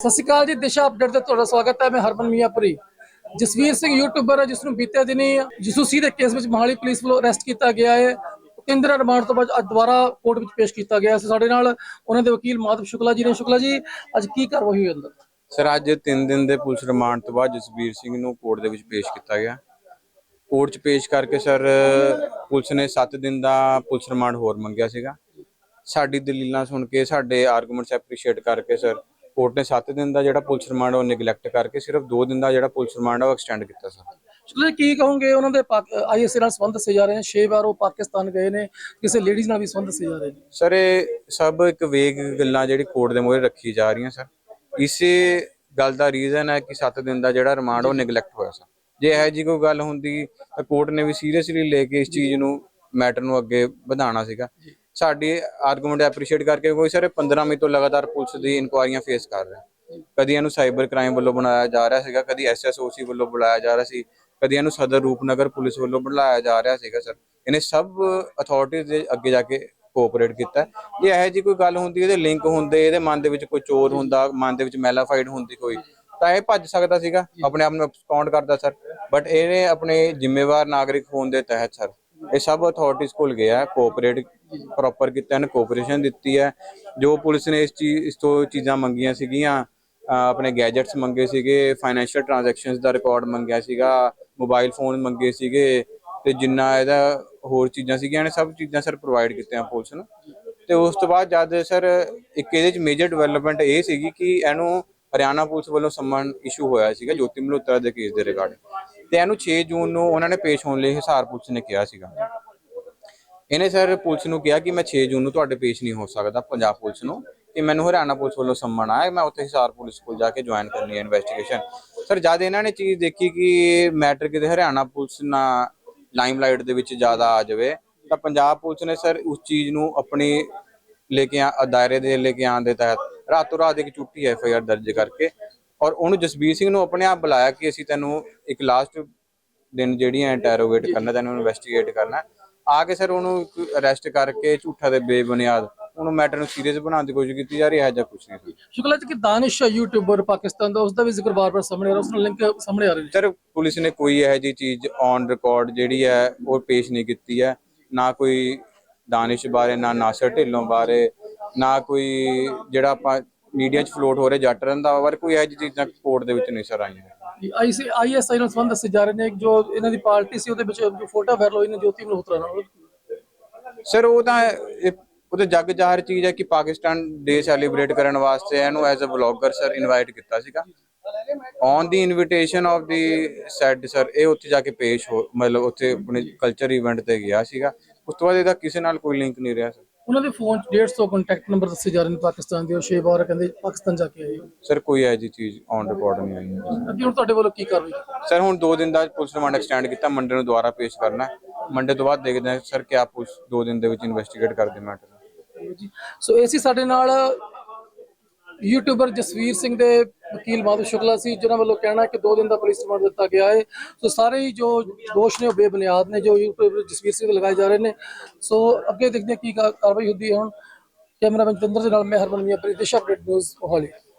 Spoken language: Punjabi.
ਸਤਿ ਸ਼੍ਰੀ ਅਕਾਲ ਜੀ, ਦਿਸ਼ਾ ਅਪਡੇਟ ਤੇ ਤੁਹਾਡਾ ਸਵਾਗਤ ਹੈ, ਮੈਂ ਹਰਮਨ ਮੀਆਂਪੁਰੀ। ਜਸਵੀਰ ਸਿੰਘ ਯੂਟਿਊਬਰ ਹੈ ਜਿਸ ਨੂੰ ਬੀਤੇ ਦਿਨੀ ਜਸੂਸੀ ਦੇ ਕੇਸ ਵਿੱਚ ਮਹਾਲੀ ਪੁਲਿਸ ਵੱਲੋਂ ਅਰੈਸਟ ਕੀਤਾ ਗਿਆ ਹੈ, ਕੇਂਦਰ ਰਿਮਾਂਡ ਤੋਂ ਬਾਅਦ ਅੱਜ ਦੁਬਾਰਾ ਕੋਰਟ ਵਿੱਚ ਪੇਸ਼ ਕੀਤਾ ਗਿਆ ਸੀ ਸਾਡੇ ਨਾਲ ਉਹਨਾਂ ਦੇ ਵਕੀਲ ਮਾਧਵ ਸ਼ੁਕਲਾ ਜੀ ਨੇ। ਸ਼ੁਕਲਾ ਜੀ, ਅੱਜ ਕੀ ਕਾਰਵਾਈ ਹੋਈ ਅੰਦਰ? ਸਰ ਅੱਜ 3 ਦਿਨ ਦੇ ਪੁਲਿਸ ਰਿਮਾਂਡ ਤੋਂ ਬਾਅਦ ਜਸਵੀਰ ਸਿੰਘ ਨੂੰ ਕੋਰਟ ਦੇ ਵਿੱਚ ਪੇਸ਼ ਕੀਤਾ ਗਿਆ। ਕੋਰਟ 'ਚ ਪੇਸ਼ ਕਰਕੇ ਸਰ, ਪੁਲਿਸ ਨੇ 7 ਦਿਨ ਦਾ ਪੁਲਿਸ ਰਿਮਾਂਡ ਹੋਰ ਮੰਗਿਆ ਸੀਗਾ। ਸਾਡੀ ਦਲੀਲਾਂ ਸੁਣ ਕੇ, ਸਾਡੇ ਆਰਗੂਮੈਂਟਸ ਐਪਰੀਸ਼ੀਏਟ ਕਰਕੇ ਸਰ ਕੋਰਟ ਨੇ 7 ਦਿਨ ਦਾ ਜਿਹੜਾ ਪੁਲਿਸ ਰਿਮਾਂਡ ਉਹ ਨੈਗਲੈਕਟ ਕਰਕੇ ਸਿਰਫ 2 ਦਿਨ ਦਾ ਜਿਹੜਾ ਪੁਲਿਸ ਰਿਮਾਂਡ ਉਹ ਐਕਸਟੈਂਡ ਕੀਤਾ ਸਰ। ਜੀ ਕੀ ਕਹੋਗੇ? ਉਹਨਾਂ ਦੇ ਆਈਐਸਏ ਨਾਲ ਸੰਬੰਧ ਦੱਸੇ ਜਾ ਰਹੇ ਨੇ। 6 ਵਾਰ ਉਹ ਪਾਕਿਸਤਾਨ ਗਏ ਨੇ। ਕਿਸੇ ਲੇਡੀਜ਼ ਨਾਲ ਵੀ ਸੰਬੰਧ ਦੱਸੇ ਜਾ ਰਹੇ ਨੇ। ਸਰ ਇਹ ਸਭ ਇੱਕ ਵੇਗ ਗੱਲਾਂ ਜਿਹੜੀ ਕੋਰਟ ਦੇ ਮੂਹਰੇ ਰੱਖੀ ਜਾ ਰਹੀਆਂ ਸਰ। ਇਸੇ ਗੱਲ ਦਾ ਰੀਜ਼ਨ ਹੈ ਕਿ 7 ਦਿਨ ਦਾ ਜਿਹੜਾ ਰਿਮਾਂਡ ਉਹ ਨੈਗਲੈਕਟ ਹੋਇਆ ਸਰ। ਜੇ ਇਹ ਜੀ ਕੋਈ ਗੱਲ ਹੁੰਦੀ ਤਾਂ ਕੋਰਟ ਨੇ ਵੀ ਸੀਰੀਅਸਲੀ ਲੈ ਕੇ ਇਸ ਚੀਜ਼ ਨੂੰ ਮੈਟਰ ਨੂੰ ਅੱਗੇ ਵਧਾਉਣਾ ਸੀਗਾ। ਸਾਡੀ ਆਰਗੂਮੈਂਟ ਐਪਰੀਸ਼ੀਏਟ ਕਰਕੇ ਕੋਈ ਸਰ 15 ਮਈ ਤੋਂ ਲਗਾਤਾਰ ਪੁਲਿਸ ਦੀ ਇਨਕੁਆਰੀਆਂ ਫੇਸ ਕਰ ਰਿਹਾ। ਕਦੀ ਇਹਨੂੰ ਸਾਈਬਰ ਕ੍ਰਾਈਮ ਵੱਲੋਂ ਬਣਾਇਆ ਜਾ ਰਿਹਾ ਸੀਗਾ, ਕਦੀ ਐਸਐਸਓਸੀ ਵੱਲੋਂ ਬੁਲਾਇਆ ਜਾ ਰਿਹਾ ਸੀ, ਕਦੀ ਇਹਨੂੰ ਸਦਰ ਰੂਪਨਗਰ ਪੁਲਿਸ ਵੱਲੋਂ ਬੁਲਾਇਆ ਜਾ ਰਿਹਾ ਸੀਗਾ ਸਰ। ਇਹਨੇ ਸਭ ਅਥਾਰਟੀਜ਼ ਦੇ ਅੱਗੇ ਜਾ ਕੇ ਕੋਆਪਰੇਟ ਕੀਤਾ। ਜੇ ਇਹੋ ਜੀ ਕੋਈ ਗੱਲ ਹੁੰਦੀ, ਇਹਦੇ ਲਿੰਕ ਹੁੰਦੇ, ਇਹਦੇ ਮਨ ਦੇ ਵਿੱਚ ਕੋਈ ਚੋਰ ਹੁੰਦਾ, ਮਨ ਦੇ ਵਿੱਚ ਮੈਲਾਫਾਈਡ ਹੁੰਦੀ ਕੋਈ, ਤਾਂ ਇਹ ਭੱਜ ਸਕਦਾ ਸੀਗਾ। ਆਪਣੇ ਆਪ ਨੂੰ ਐਕਸਪਾਉਂਡ ਕਰਦਾ ਸਰ। ਬਟ ਇਹਨੇ ਆਪਣੇ ਜ਼ਿੰਮੇਵਾਰ ਨਾਗਰਿਕ ਹੋਣ ਦੇ ਤਹਿਤ ਸਰ ਇਹ ਸਭ ਅਥਾਰਟੀਜ਼ ਕੋਲ ਗਿਆ ਕੋਆਪਰੇਟ ਪ੍ਰੋਪਰ ਕੀਤਾ, ਇਹਨੇ ਕੋਆਪਰੇਸ਼ਨ ਦਿੱਤੀ ਹੈ। ਜੋ ਪੁਲਿਸ ਨੇ ਇਸ ਚੀਜ਼ ਇਸ ਤੋਂ ਚੀਜ਼ਾਂ ਮੰਗੀਆਂ ਸੀਗੀਆਂ ਆਪਣੇ ਗੈਜਟਸ ਮੰਗੇ ਸੀਗੇ ਫਾਈਨੈਂਸ਼ੀਅਲ ਟ੍ਰਾਂਜੈਕਸ਼ਨਸ ਦਾ ਰਿਕਾਰਡ ਮੰਗਿਆ ਸੀਗਾ ਮੋਬਾਈਲ ਫੋਨ ਮੰਗੇ ਸੀਗੇ, ਤੇ ਜਿੰਨਾ ਇਹਦਾ ਹੋਰ ਚੀਜ਼ਾਂ ਸੀਗੀਆਂ ਨੇ ਸਭ ਚੀਜ਼ਾਂ ਸਰ ਪ੍ਰੋਵਾਈਡ ਕੀਤੀਆਂ ਪੁਲਿਸ ਨੂੰ। ਤੇ ਉਸ ਤੋਂ ਬਾਅਦ ਜਦ ਸਰ ਇੱਕ ਇਹਦੇ ਚ ਮੇਜਰ ਡਿਵੈਲਪਮੈਂਟ ਇਹ ਸੀਗੀ ਕਿ ਇਹਨੂੰ ਹਰਿਆਣਾ ਪੁਲਿਸ ਵੱਲੋਂ ਸੰਮਨ ਇਸ਼ੂ ਹੋਇਆ ਸੀਗਾ ਜੋਤੀ ਮਲਹੋਤਰਾ ਦੇ ਕੇਸ ਦੇ ਰਿਗਾਰਡਿੰਗ ਤੇ ਇਹਨੂੰ 6 ਜੂਨ ਨੂੰ ਉਹਨਾਂ ਨੇ ਪੇਸ਼ ਹੋਣ ਲਈ ਹਿਸਾਰ ਪੁਲਿਸ ਨੇ ਕਿਹਾ ਸੀਗਾ। ਇਹਨੇ ਸਰ ਪੁਲਿਸ ਨੂੰ ਕਿਹਾ ਕਿ ਮੈਂ 6 ਜੂਨ ਨੂੰ ਤੁਹਾਡੇ ਪੇਸ਼ ਨਹੀਂ ਹੋ ਸਕਦਾ ਪੰਜਾਬ ਪੁਲਿਸ ਨੂੰ, ਕਿ ਮੈਨੂੰ ਹਰਿਆਣਾ ਪੁਲਿਸ ਵੱਲੋਂ ਸੰਮਨ ਆਇਆ ਮੈਂ ਉੱਥੇ ਹਿਸਾਰ ਪੁਲਿਸ ਕੋਲ ਜਾ ਕੇ ਜੁਆਇਨ ਕਰਨੀ ਹੈ ਇਨਵੈਸਟੀਗੇਸ਼ਨ ਸਰ, ਜਦ ਇਹਨਾਂ ਨੇ ਚੀਜ਼ ਦੇਖੀ ਕਿ ਮੈਟਰ ਕਿਤੇ ਹਰਿਆਣਾ ਪੁਲਿਸ ਨਾਲ ਲਾਈਮਲਾਈਟ ਦੇ ਵਿੱਚ ਜ਼ਿਆਦਾ ਆ ਜਾਵੇ, ਤਾਂ ਪੰਜਾਬ ਪੁਲਿਸ ਨੇ ਸਰ ਉਸ ਚੀਜ਼ ਨੂੰ ਆਪਣੀ ਲੈ ਕੇ ਆ, ਦਾਇਰੇ ਦੇ ਲੈ ਕੇ ਆਉਣ ਦੇ ਤਹਿਤ ਰਾਤੋਂ ਰਾਤ ਇੱਕ ਝੂਠੀ ਐਫ ਆਈ ਆਰ ਦਰਜ ਕਰਕੇ ਔਰ ਉਹਨੂੰ ਜਸਬੀਰ ਸਿੰਘ ਨੂੰ ਆਪਣੇ ਆਪ ਬੁਲਾਇਆ ਕਿ ਅਸੀਂ ਤੈਨੂੰ ਇੱਕ ਲਾਸਟ ਦਿਨ ਜਿਹੜੀਆਂ ਇੰਟਰੋਗੇਟ ਕਰਨਾ ਤੈਨੂੰ ਇਨਵੈਸਟੀਗੇਟ ਕਰਨਾ। ਆ ਕੇ ਸਰ ਉਹਨੂੰ ਅਰੈਸਟ ਕਰਕੇ ਝੂਠਾ ਦੇ ਬੇਬੁਨਿਆਦ ਉਹਨੂੰ ਮੈਟਰ ਨੂੰ ਸੀਰੀਅਸ ਬਣਾਉਣ ਦੀ ਕੋਸ਼ਿਸ਼ ਕੀਤੀ ਜਾ ਰਹੀ ਹੈ ਜਾਂ ਕੁਝ ਨਹੀਂ ਸੀ। ਸ਼ੁਕਲਾ ਜੀ ਕਿ ਦਾਨਿਸ਼ ਯੂਟਿਊਬਰ ਪਾਕਿਸਤਾਨ ਦਾ ਉਸ ਦਾ ਵੀ ਜ਼ਿਕਰ ਬਾਰ-ਬਾਰ ਸਾਹਮਣੇ ਆ ਰਿਹਾ ਉਸ ਨਾਲ ਲਿੰਕ ਸਾਹਮਣੇ ਆ ਰਹੇ ਸਰ ਪੁਲਿਸ ਨੇ ਕੋਈ ਇਹੋ ਜਿਹੀ ਚੀਜ਼ ਔਨ ਰਿਕਾਰਡ ਜਿਹੜੀ ਹੈ ਉਹ ਪੇਸ਼ ਨਹੀਂ ਕੀਤੀ ਹੈ। ਨਾ ਕੋਈ ਦਾਨਿਸ਼ ਬਾਰੇ ਨਾ ਨਾਸਰ ਢਿੱਲੋਂ ਬਾਰੇ ਨਾ ਕੋਈ ਜਿਹੜਾ ਆਪਾਂ ਮੀਡੀਆ 'ਚ ਫਲੋਟ ਹੋ ਰਿਹਾ ਜੱਟਰਨ ਦਾ ਬਾਰੇ ਕੋਈ ਇਹੋ ਜਿਹੀ ਚੀਜ਼ਾਂ ਕੋਰਟ ਦੇ ਵਿੱਚ ਨਹੀਂ ਸਰ ਆਈਆਂ। ਆਈਸੀ ਆਈਐਸਆਈ ਨਾਲ ਸੰਬੰਧ ਦੱਸੇ ਜਾ ਰਹੇ ਨੇ ਜੋ ਇਹਨਾਂ ਦੀ ਪਾਰਟੀ ਸੀ ਉਹਦੇ ਵਿੱਚ ਜੋ ਫੋਟੋ ਵਾਇਰਲ ਹੋਈ ਨੇ ਜੋਤੀ ਮਲਹੋਤਰਾ ਨਾਲ। ਸਰ ਉਹ ਤਾਂ ਇਹ- ਉਹ ਤਾਂ ਜੱਗ ਜ਼ਾਹਰ ਚੀਜ਼ ਹੈ ਕਿ ਪਾਕਿਸਤਾਨ ਡੇ ਸੈਲੀਬ੍ਰੇਟ ਕਰਨ ਵਾਸਤੇ ਇਹਨੂੰ as a vlogger sir invite ਕੀਤਾ ਸੀਗਾ। On the invitation of the said sir ਇਹ ਉੱਥੇ ਜਾ ਕੇ ਪੇਸ਼ ਹੋ ਮਤਲਬ ਉੱਥੇ ਆਪਣੇ ਕਲਚਰ ਇਵੈਂਟ ਤੇ ਗਿਆ ਸੀਗਾ। ਉਸ ਤੋਂ ਬਾਅਦ ਇਹਦਾ ਕਿਸੇ ਨਾਲ ਕੋਈ ਲਿੰਕ ਨਹੀਂ ਰਿਹਾ ਸਰ। ਉਹਨਾਂ ਦੇ ਫੋਨ 'ਚ 150 ਕੰਟੈਕਟ ਨੰਬਰ ਦੱਸੇ ਜਾ ਰਹੇ ਨੇ ਪਾਕਿਸਤਾਨ ਦੇ ਉਹ ਛੇ ਵਾਰ ਕਹਿੰਦੇ ਪਾਕਿਸਤਾਨ ਜਾ ਕੇ ਆਏ ਹੋ। ਸਰ ਕੋਈ ਇਹੋ ਜਿਹੀ ਚੀਜ਼ ਔਨ ਰਿਕਾਰਡ ਨਹੀਂ ਆਈ ਹੈ। ਅੱਗੇ ਹੁਣ ਤੁਹਾਡੇ ਵੱਲੋਂ ਕੀ ਕਾਰਵਾਈ ਸਰ ਹੁਣ 2 ਦਿਨ ਦਾ ਪੁਲਿਸ ਰਿਮਾਂਡ ਐਕਸਟੈਂਡ ਕੀਤਾ ਮੰਡੇ ਨੂੰ ਦੁਬਾਰਾ ਪੇਸ਼ ਕਰਨਾ ਹੈ ਮੰਡੇ ਤੋਂ ਬਾਅਦ ਦੇਖਦੇ ਹਾਂ ਸਰ ਕਿਆ ਪੁਲਿਸ 2 ਦਿਨ ਦੇ ਵਿੱਚ ਇਨਵੈਸਟੀਗੇਟ ਕਰਦੇ ਮੈਟਰ ਜੀ ਸੋ ਇਹ ਸੀ ਸਾਡੇ ਨਾਲ ਯੂਟਿਊਬਰ ਜਸਵੀਰ ਸਿੰਘ ਦੇ ਵਕੀਲ ਮਾਧੂ ਸ਼ੁਕਲਾ ਸੀ, ਜਿਨ੍ਹਾਂ ਵੱਲੋਂ ਕਹਿਣਾ ਕਿ 2 ਦਿਨ ਦਾ ਪੁਲਿਸ ਰਿਮਾਂਡ ਦਿੱਤਾ ਗਿਆ ਹੈ। ਸੋ ਸਾਰੇ ਹੀ ਜੋ ਦੋਸ਼ ਨੇ, ਉਹ ਬੇਬੁਨਿਆਦ ਨੇ, ਜੋ ਯੂਟਿਊਬਰ ਜਸਵੀਰ ਸਿੰਘ ਤੇ ਲਗਾਏ ਜਾ ਰਹੇ ਨੇ। ਸੋ ਅੱਗੇ ਦੇਖਦੇ ਹਾਂ ਕੀ ਕਾਰਵਾਈ ਹੁੰਦੀ ਹੈ ਹੁਣ। ਕੈਮਰਾਮੈਨ ਜਤਿੰਦਰ ਦੇ ਨਾਲ ਮੈਂ Harman Miyanpuri update news Mohali.